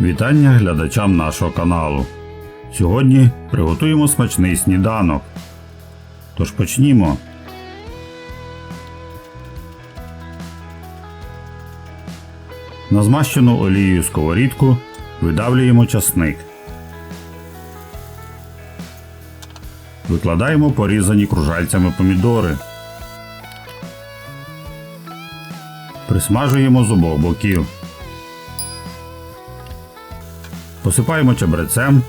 Вітання глядачам нашого каналу. Сьогодні приготуємо смачний сніданок. Тож почнімо. На змащену олією сковорідку видавлюємо часник. Викладаємо порізані кружальцями помідори. Присмажуємо з обох боків. Посипаємо чебрецем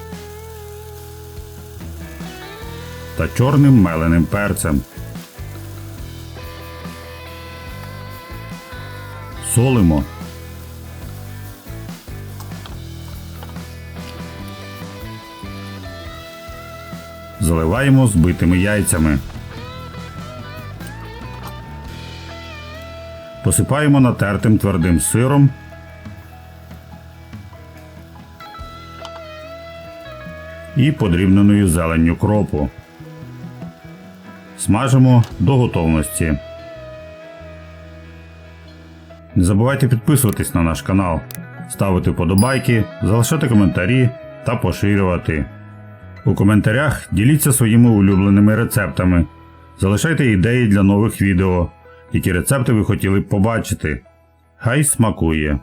та чорним меленим перцем. Солимо. Заливаємо збитими яйцями. Посипаємо натертим твердим сиром. І подрібненою зеленню кропу. Смажимо до готовності. Не забувайте підписуватись на наш канал, ставити вподобайки, залишати коментарі та поширювати. У коментарях діліться своїми улюбленими рецептами. Залишайте ідеї для нових відео, які рецепти ви хотіли б побачити. Хай смакує!